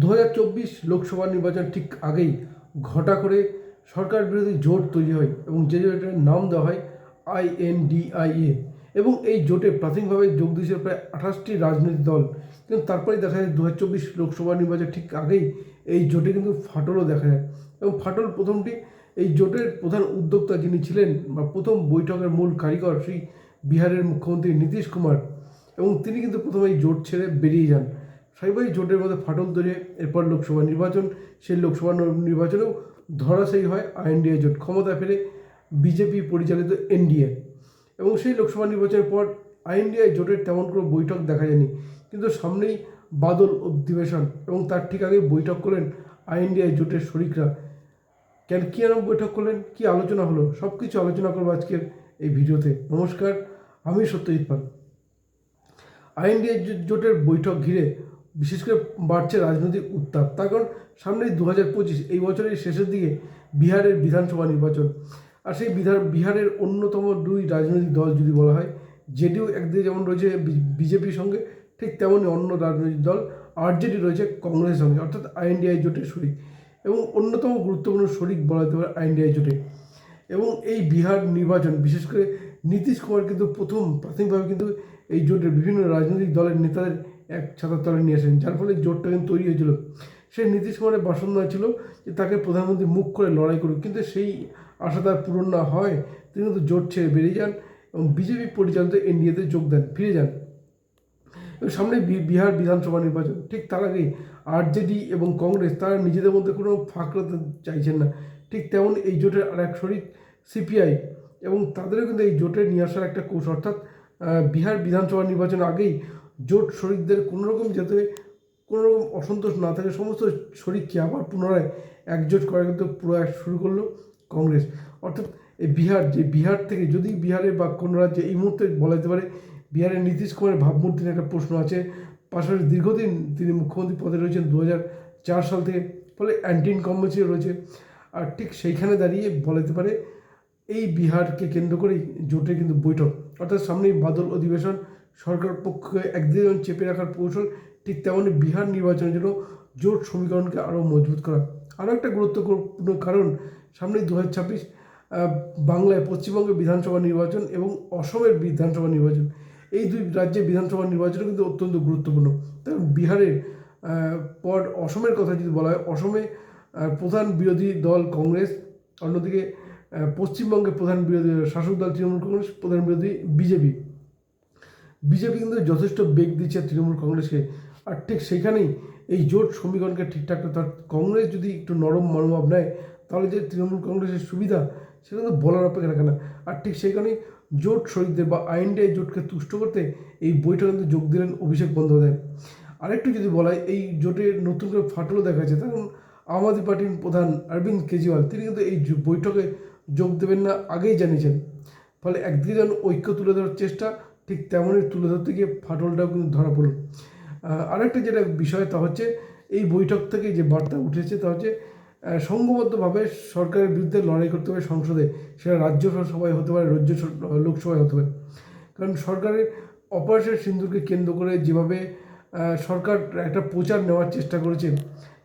দু হাজার চব্বিশ লোকসভা নির্বাচন ঠিক আগেই ঘটা করে সরকার বিরোধী জোট তৈরি হয় এবং যে জোটের নাম দেওয়া হয় আইএনডিআইএ। এবং এই জোটে প্রাথমিকভাবে যোগ দিয়েছিল প্রায় আঠাশটি রাজনৈতিক দল। কিন্তু তারপরে দেখা যায় দু হাজার চব্বিশ লোকসভা নির্বাচন ঠিক আগেই এই জোটে কিন্তু ফাটলও দেখা যায়। এবং ফাটল প্রথমটি এই জোটের প্রধান উদ্যোক্তা যিনি ছিলেন বা প্রথম বৈঠকের মূল কারিগর, সেই বিহারের মুখ্যমন্ত্রী নীতিশ কুমার। এবং তিনি কিন্তু প্রথমে এই জোট ছেড়ে বেরিয়ে যান। স্বাভাবিক জোটের মধ্যে ফাটল হয়। এরপর লোকসভা নির্বাচন, সেই লোকসভা নির্বাচনেও ধরাশায়ী হয় আইএনডিএ জোট। ক্ষমতা ফেরে বিজেপি পরিচালিত এনডিএ। এবং সেই লোকসভা নির্বাচনের পর আইএনডিআই জোটের তেমন কোনো বৈঠক দেখা যায়নি। কিন্তু সামনেই বাদল অধিবেশন এবং তার ঠিক আগে বৈঠক করলেন আইএনডিআই জোটের শরিকরা। কেন কী এরকম বৈঠক করলেন? কী আলোচনা হলো? সব কিছু আলোচনা করব আজকের এই ভিডিওতে। নমস্কার, আমি সত্যজিৎ পাল। আইএনডিএ জোটের বৈঠক ঘিরে বিশেষ করে বাড়ছে রাজনৈতিক উত্তাপ। তার কারণ সামনেই দু হাজার পঁচিশ, এই বছরের শেষের দিকে বিহারের বিধানসভা নির্বাচন। আর সেই বিধান, বিহারের অন্যতম দুই রাজনৈতিক দল যদি বলা হয়, জেডিইউ একদিকে যেমন রয়েছে বিজেপির সঙ্গে, ঠিক তেমনই অন্য রাজনৈতিক দল আরজেডি রয়েছে কংগ্রেসের সঙ্গে, অর্থাৎ আইএনডিআই জোটের শরিক এবং অন্যতম গুরুত্বপূর্ণ শরিক বলা যেতে পারে আইএনডিআই জোটে। এবং এই বিহার নির্বাচন, বিশেষ করে নীতিশ কুমার কিন্তু প্রথম প্রাথমিকভাবে কিন্তু এই জোটের বিভিন্ন রাজনৈতিক দলের নেতাদের এক ছাতার তলে নিয়ে আসেন, যার ফলে জোটটা কিন্তু তৈরি হয়েছিল। সেই নীতিশ কুমারের বাসনা ছিল যে তাকে প্রধানমন্ত্রী মুখ করে লড়াই করুক, কিন্তু সেই আশা তার পূরণ না হয়, তিনি কিন্তু জোট ছেড়ে বেরিয়ে যান এবং বিজেপি পরিচালিত এনডিএতে যোগ দেন, ফিরে যান। সামনে বিহার বিধানসভা নির্বাচন, ঠিক তার আগেই আরজেডি এবং কংগ্রেস তারা নিজেদের মধ্যে কোনো ফাঁক রাখতে চাইছেন না। ঠিক তেমন এই জোটের আর এক শরিক সিপিআই এবং তাদেরও কিন্তু এই জোটে নিয়ে আসার একটা কোষ অর্থাৎ বিহার বিধানসভা নির্বাচন আগেই জোট শরিকদের কোনোরকম যাতে কোনোরকম অসন্তোষ না থাকে, সমস্ত শরিককে আবার পুনরায় একজোট করার কিন্তু প্রয়াস শুরু করল কংগ্রেস। অর্থাৎ এই বিহার, যে বিহার থেকে যদি বিহারে বা কোনো রাজ্যে এই মুহূর্তে বলা যেতে পারে, বিহারের নীতিশ কুমারের ভাবমূর্তি নিয়ে একটা প্রশ্ন আছে। পাশাপাশি দীর্ঘদিন তিনি মুখ্যমন্ত্রী পদে রয়েছেন দু চার সাল থেকে, ফলে অ্যান্টি ইনকম্বেন্সি রয়েছে। আর ঠিক সেইখানে দাঁড়িয়ে বলা যেতে পারে, এই বিহারকে কেন্দ্র করেই জোটে কিন্তু বৈঠক। অর্থাৎ সামনেই বাদল অধিবেশন সরকার পক্ষে একদিকে যেমন চেপে রাখার কৌশল ঠিক তেমনই বিহার নির্বাচনের জন্য জোট সমীকরণকে আরও মজবুত করা। আরও একটা গুরুত্বপূর্ণ কারণ সামনেই দু হাজার ছাব্বিশ বাংলায় পশ্চিমবঙ্গের বিধানসভা নির্বাচন এবং অসমের বিধানসভা নির্বাচন। এই দুই রাজ্যের বিধানসভা নির্বাচনও কিন্তু অত্যন্ত গুরুত্বপূর্ণ। কারণ বিহারের পর অসমের কথা যদি বলা হয় অসমে প্রধান বিরোধী দল কংগ্রেস অন্যদিকে আহ, পশ্চিমবঙ্গের প্রধান বিরোধী শাসক দল তৃণমূল কংগ্রেস প্রধান বিরোধী বিজেপি। বিজেপি কিন্তু যথেষ্ট বেগ দিচ্ছে তৃণমূল কংগ্রেসকে। আর ঠিক সেইখানেই এই জোট সমীকরণকে ঠিকঠাক অর্থাৎ কংগ্রেস যদি একটু নরম মনোভাব নেয়, তাহলে যে তৃণমূল কংগ্রেসের সুবিধা, সেটা কিন্তু বলার অপেক্ষা রাখে না। আর ঠিক সেইখানেই জোট শরিকদের বা আইনডিআই জোটকে তুষ্ট করতে এই বইটা কিন্তু যোগ দিলেন অভিষেক বন্দ্যোপাধ্যায়। আরেকটু যদি বলা হয়, এই জোটে নতুন করে ফাটলও দেখা যাচ্ছে কারণ আম আদমি পার্টির প্রধান অরবিন্দ কেজরিওয়াল, তিনি কিন্তু এই বৈঠকে যোগ দেবেন না, আগেই জানিয়েছেন। ফলে একদিকে যেমন ঐক্য তুলে ধরার চেষ্টা ঠিক তেমনই তুলে ধরতে গিয়ে ফাটলটাও কিন্তু ধরা পড়ল। আরেকটা যেটা বিষয় তা হচ্ছে, এই বৈঠক থেকে যে বার্তা উঠেছে তা হচ্ছে সংঘবদ্ধভাবে সরকারের বিরুদ্ধে লড়াই করতে হবে সংসদে, সেটা রাজ্য সভায় হতে পারে রাজ্য লোকসভায় হতে পারে। কারণ সরকারের অপারেশন সিন্দুরকে কেন্দ্র করে যেভাবে সরকার একটা প্রচার নেওয়ার চেষ্টা করেছে,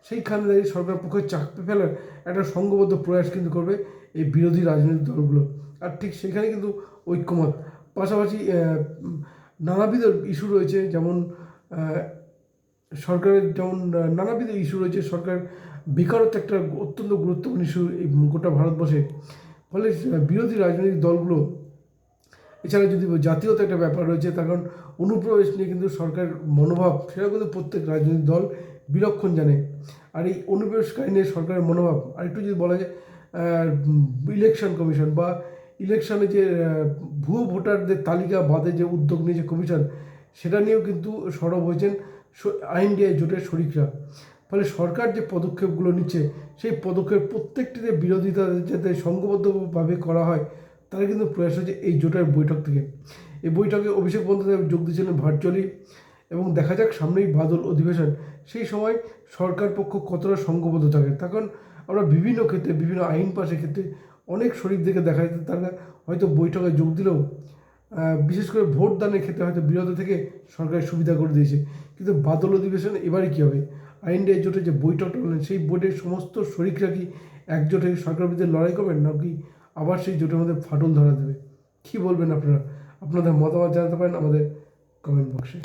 সেইখানে দাঁড়িয়ে সরকার পক্ষে চাকরি ফেলার একটা সংঘবদ্ধ প্রয়াস কিন্তু করবে এই বিরোধী রাজনৈতিক দলগুলো। আর ঠিক সেখানে কিন্তু ঐক্যমত। পাশাপাশি নানাবিধ ইস্যু রয়েছে, যেমন সরকারের যেমন নানাবিধ ইস্যু রয়েছে, সরকার বেকারত্ব একটা অত্যন্ত গুরুত্বপূর্ণ ইস্যু এই গোটা ভারতবর্ষে। ফলে বিরোধী রাজনৈতিক দলগুলো, এছাড়া যদি জাতীয়তা একটা ব্যাপার রয়েছে, তার কারণ অনুপ্রবেশ নিয়ে কিন্তু সরকারের মনোভাব সেটা কিন্তু প্রত্যেক রাজনৈতিক দল বিলক্ষণ জানে। আর এই অনুপ্রবেশকারী নিয়ে সরকারের মনোভাব আর একটু যদি বলা যায় ইলেকশন কমিশন বা ইলেকশনে যে ভুয়ো ভোটারদের তালিকা বাদে যে উদ্যোগ নিয়েছে কমিশন, সেটা নিয়েও কিন্তু সরব হয়েছেন আইনডিআই জোটের শরিকরা। ফলে সরকার যে পদক্ষেপগুলো নিচ্ছে, সেই পদক্ষেপ প্রত্যেকটিতে বিরোধিতা যাতে সংঘবদ্ধভাবে করা হয়, তারা কিন্তু প্রয়াস হচ্ছে এই জোটের বৈঠক থেকে। এই বৈঠকে অভিষেক বন্দ্যোপাধ্যায় যোগ দিয়েছিলেন ভার্চুয়ালি এবং দেখা যাক সামনেই বাদল অধিবেশন। সেই সময় সরকার পক্ষ কতটা সংঘবদ্ধ থাকে। তখন আমরা বিভিন্ন ক্ষেত্রে, বিভিন্ন আইন পাশের ক্ষেত্রে অনেক শরিকদেরকে দেখা যেত তারা হয়তো বৈঠকে যোগ দিলেও বিশেষ করে ভোট দানের ক্ষেত্রে হয়তো বিরত থেকে সরকারের সুবিধা করে দিয়েছে। কিন্তু বাদল অধিবেশন এবারে কী হবে? আইএনডিআই জোটে যে বৈঠকটা হলেন সেই বৈঠকের সমস্ত শরিকরা কি একজোট হয়ে সরকার বিরুদ্ধে লড়াই করবেন, নাকি আবার সেই জোটের মধ্যে ফাটল ধরা দেবে? কী বলবেন আপনারা? আপনাদের মতামত জানাতে পারেন আমাদের কমেন্ট বক্সে